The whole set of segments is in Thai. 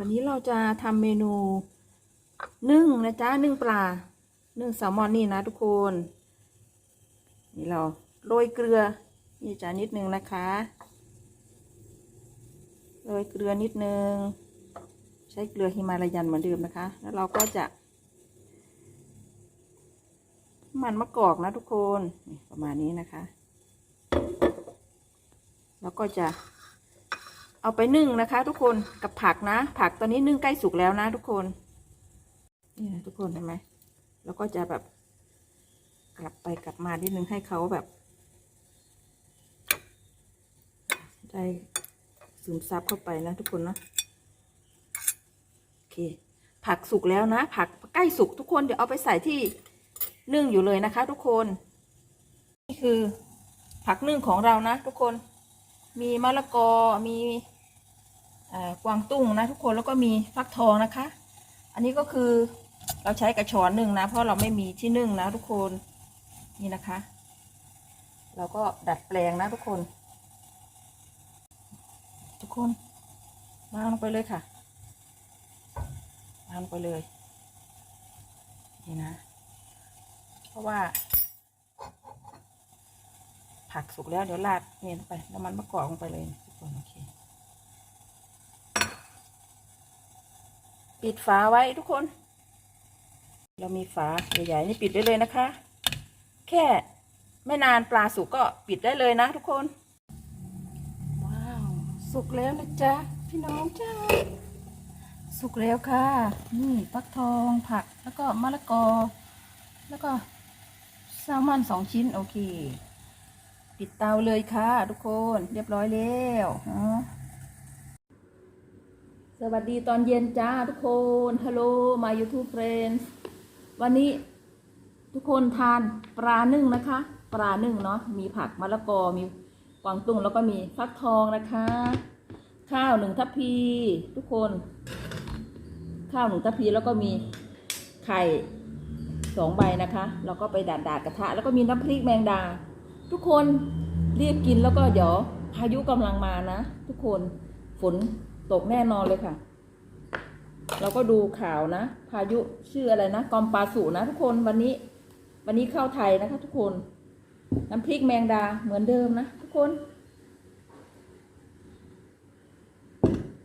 วันนี้เราจะทำเมนู นึ่งนะจ๊ะนึ่งปลา นึ่งแซลมอนนี่นะทุกคน นี่เราโรยเกลือ นี่จ้ะนิดนึงนะคะโรยเกลือนิดนึง ใช้เกลือฮิมาลายันเหมือนเดิมนะคะ แล้วเราก็จะ มันมะกอกนะทุกคนนี่ประมาณนี้นะคะ แล้วก็จะ เอาไปนึ่งนะคะ ทุกคนกับผักนะ ผักตอนนี้นึ่งใกล้สุกแล้วนะ ทุกคนนี่นะทุกคนเห็นไหมแล้วก็จะแบบกลับไปกลับมานิดนึงให้เขาแบบ ได้ซึมซับเข้าไปนะ ทุกคนเนาะโอเค ผักสุกแล้วนะ ผักใกล้สุกทุกคนเดี๋ยวเอาไปใส่ที่นึ่งอยู่เลยนะคะ ทุกคน นี่คือผักนึ่งของเรานะ ทุกคน มีมะละกอมีกวางตุ้งนะทุกคนแล้วก็มีฟักทองนะคะ อันนี้ก็คือเราใช้กระชอนหนึ่งนะ เพราะเราไม่มีที่นึ่งนะทุกคนนี่นะคะ เราก็ดัดแปลงนะทุกคน ทุกคนวางลงไปเลยค่ะวางลงไปเลยนี่นะ เพราะว่า ผักสุกแล้วเดี๋ยวราดเนี่ยลงไปน้ำมันมะกอกลงไปเลยทุกคนโอเคปิดฝาไว้ทุกคน เรามีฝาใหญ่ๆนี่ปิดได้เลยนะคะ แค่ไม่นานปลาสุกก็ปิดได้เลยนะทุกคน ว้าว สุกแล้วนะจ๊ะพี่น้องจ้าสุกแล้วค่ะ นี่ฟักทองผักแล้วก็มะละกอ แล้วก็แซลมอนสองชิ้น โอเค ปิดเตาเลยค่ะทุกคนเรียบร้อยแล้วสวัสดีตอนเย็นจ้าทุกคนฮัลโหลมา YouTube friends วันนี้ทุกคนทานปลานึ่งนะคะ ปลานึ่งเนาะมีผักมะละกอมีกวางตุ้งแล้วก็มีฟักทองนะคะ ข้าวหนึ่งทัพพี ทุกคน ข้าวหนึ่งทัพพีแล้วก็มีไข่สองใบนะคะ แล้วก็ไปด่าดดาดกระทะ แล้วก็มีน้ำพริกแมงดา ทุกคนเรีบกินแล้วก็เดี๋ยวพายุกำลังมานะ ทุกคนฝนตกแน่นอนเลยค่ะ เราก็ดูข่าวนะ พายุชื่ออะไรนะ กอมปาสูนะ ทุกคนวันนี้ วันนี้เข้าไทยนะคะ ทุกคน น้ำพริกแมงดาเหมือนเดิมนะ ทุกคน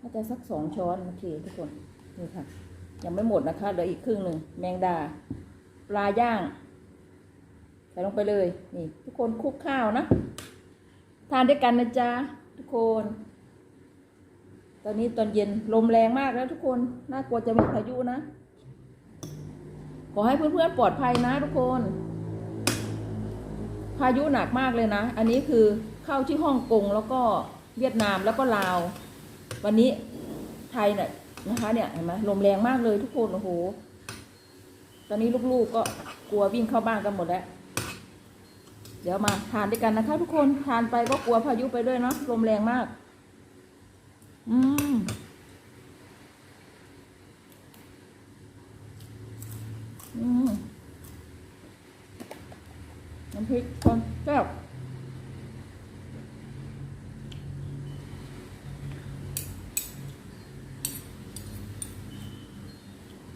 น่าจะสักสองช้อนโอเคทุกคนนี่ค่ะ ยังไม่หมดนะคะเหลืออีกครึ่งหนึ่งแมงดา ปลาย่าง ใส่ลงไปเลยนี่ ทุกคนคลุกข้าวนะ ทานด้วยกันนะจ๊ะทุกคน ตอนนี้ตอนเย็นลมแรงมากแล้วทุกคนน่ากลัวจะมีพายุนะ ขอให้เพื่อนๆปลอดภัยนะทุกคน พายุหนักมากเลยนะ อันนี้คือเข้าที่ฮ่องกงแล้วก็เวียดนามแล้วก็ลาว วันนี้ไทยเนี่ยนะคะเนี่ยเห็นไหมลมแรงมากเลยทุกคนโอ้โหตอนนี้ลูกๆก็กลัววิ่งเข้าบ้านกันหมดแล้ว เดี๋ยวมาทานด้วยกันนะคะ ทุกคนทานไปก็กลัวพายุไปด้วยเนาะลมแรงมาก อืมอืมน้ำพริกคนแซ่บ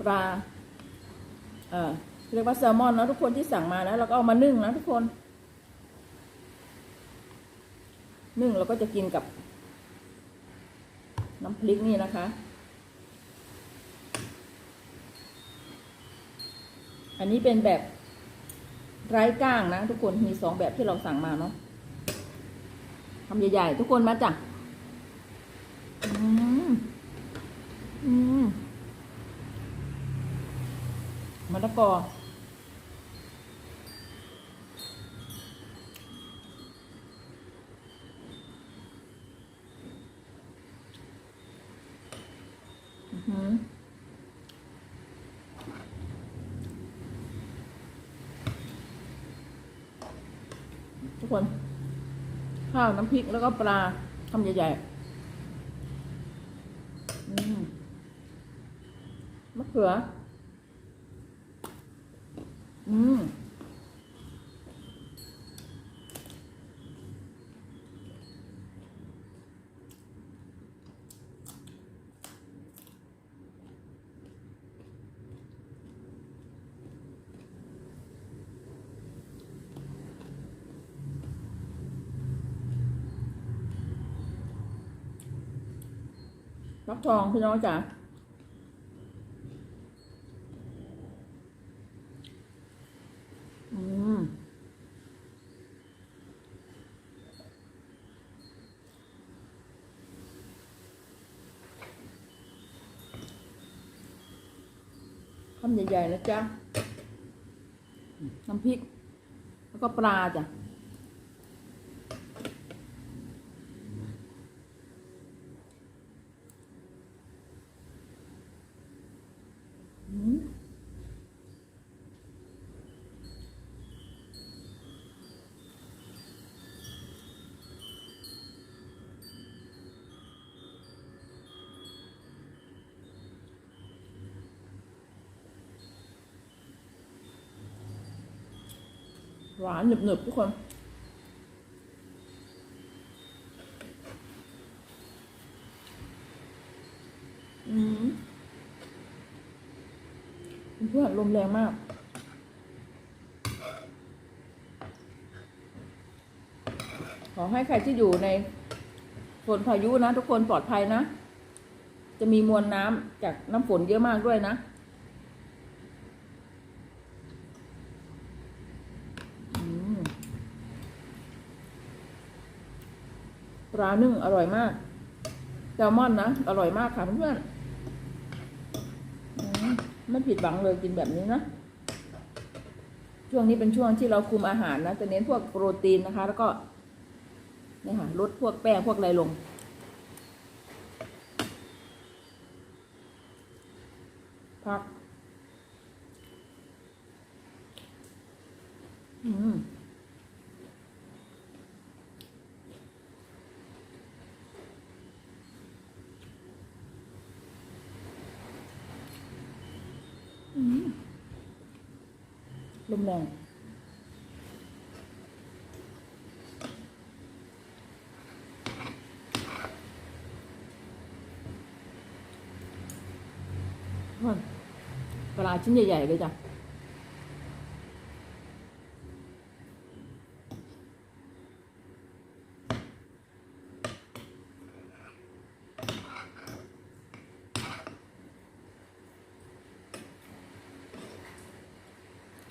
ปลา เอ่อเรียกว่าแซลมอนนะทุกคนที่สั่งมานะเราก็เอามานึ่งนะทุกคน นึ่งเราก็จะกินกับ น้ำพริกนี่นะคะ อันนี้เป็นแบบไร้ก้างนะทุกคนมีสองแบบที่เราสั่งมาเนาะทำใหญ่ๆ ทุกคนมาจ้ะอืมอืมมะละกออหือทุก คน ข้าวน้ำพริกแล้วก็ปลาทำใหญ่ๆมะเขือม ฟักทองพี่น้องจ๋าอืมคำใหญ่ๆนะจ๊ะน้ำพริก แล้วก็ปลาจ้ะ อืม หวานหนึบๆทุกคนอืมเพื่อนลมแรงมาก ขอให้ใครที่อยู่ในฝนพายุนะ ทุกคนปลอดภัยนะ จะมีมวลน้ำจากน้ำฝนเยอะมากด้วยนะ อืม ปลานึ่งอร่อยมากแซลมอนนะ อร่อยมากค่ะเพื่อนๆอืมไม่ผิดหวังเลยกินแบบนี้นะช่วงนี้เป็นช่วงที่เราคุมอาหารนะจะเน้นพวกโปรตีนนะคะ แล้วก็นี่ค่ะลดพวกแป้งพวกอะไรลง พัก อืม อืม ลมแรงอ่อนปลาชิ้นใหญ่ ๆ เลยจ้ะ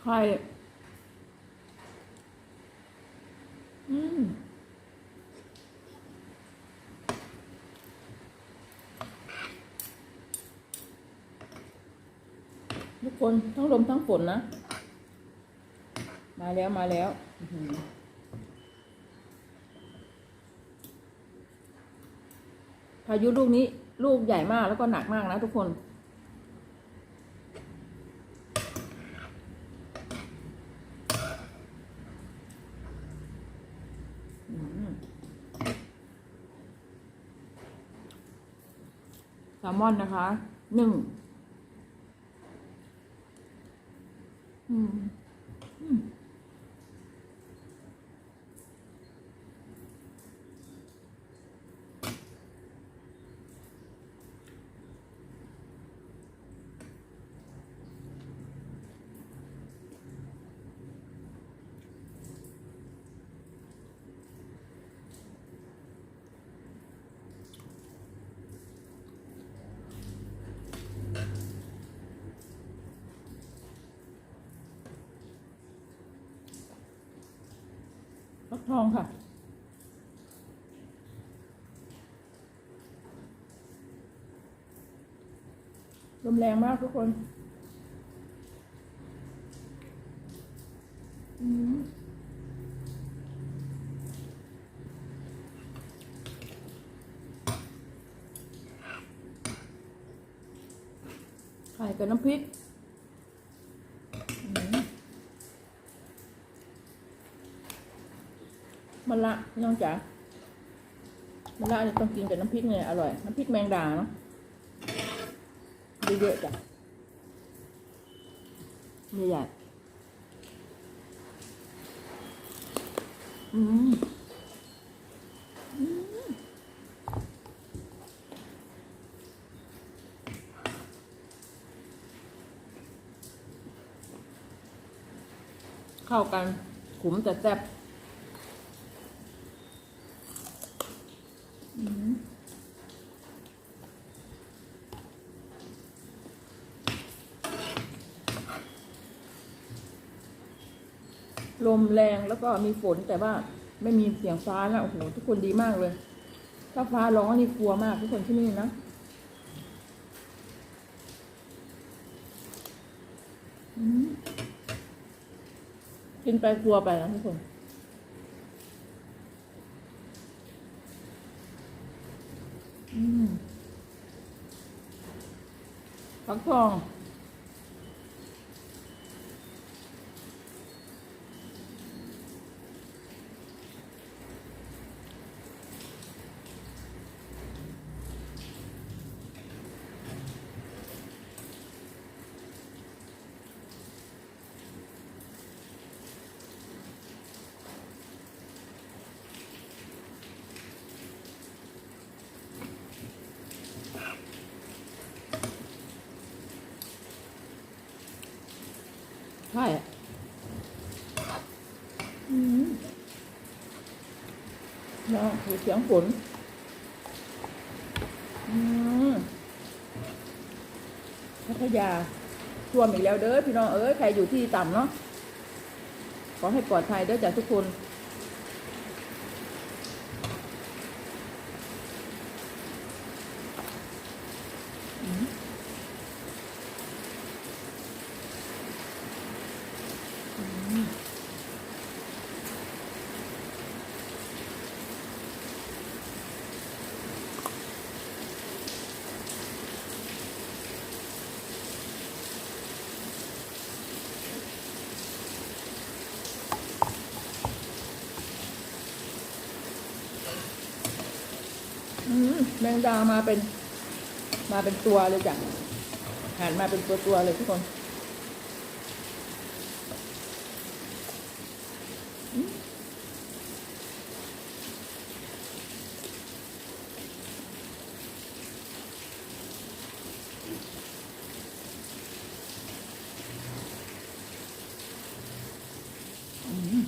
ไข่อืมทุกคนทั้งลมทั้งฝนนะ มาแล้วมาแล้วพายุลูกนี้ลูกใหญ่มากแล้วก็หนักมากนะทุกคน อืม แซลมอนนะคะหนึ่งอืมอืม ทองค่ะ ลมแรงมากทุกคน อืมไข่กับน้ำพริกอืม มะละน้องจ๋ามะละเนี่ยต้องกินกับน้ำพริกเนี่ยอร่อย น้ำพริกแมงดาเนาะเยอะๆจ้ะใหญ่ๆอืมเข้ากันขุมแต่แซ่บอืม ลมแรงแล้วก็มีฝนแต่ว่าไม่มีเสียงฟ้านะโอ้โหทุกคนดีมากเลย ถ้าฟ้าร้องนี่กลัวมากทุกคนที่นี่นะอืมกินไปกลัวไปนะทุกคนอืมฟักทอง ใช่อะอืมนะหูเสียงฝนอืมพัทยาท่วมอีกแล้วเด้อพี่น้องเอ้ยใครอยู่ที่ต่ำเนาะขอให้ปลอดภัยเด้อจากทุกคน อืม แมงดามาเป็น มาเป็นตัวเลยจ้ะหันมาเป็นตัวตัวเลยทุกคนอืมอืม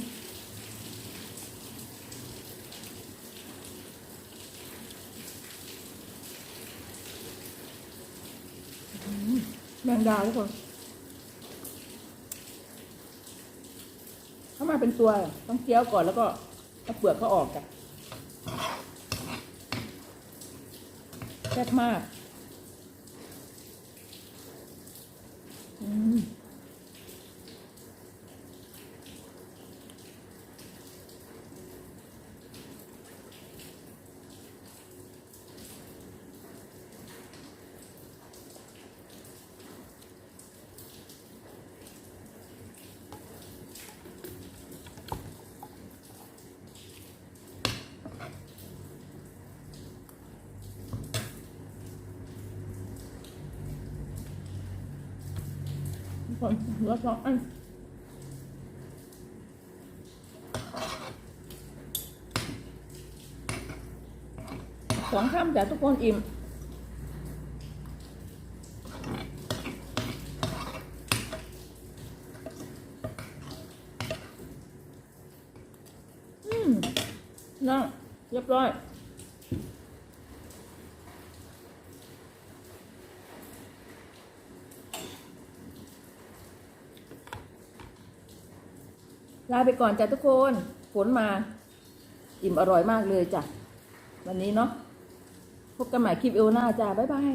แม งดาทุกคนเข้ามาเป็นตัวต้องเคี้ยวก่อนแล้วก็เอาเปลือกเขาออกจ้ะแซ่บมาก อืม คนแล้วก็อันสองข้ามจ้ะทุกคนอิ่มอืมนั่งเรียบร้อย ไปก่อนจ้ะทุกคนฝนมา อิ่มอร่อยมากเลยจ้ะวันนี้เนาะพบกันใหม่คลิปเอวหน้าจ้ะบ๊ายบาย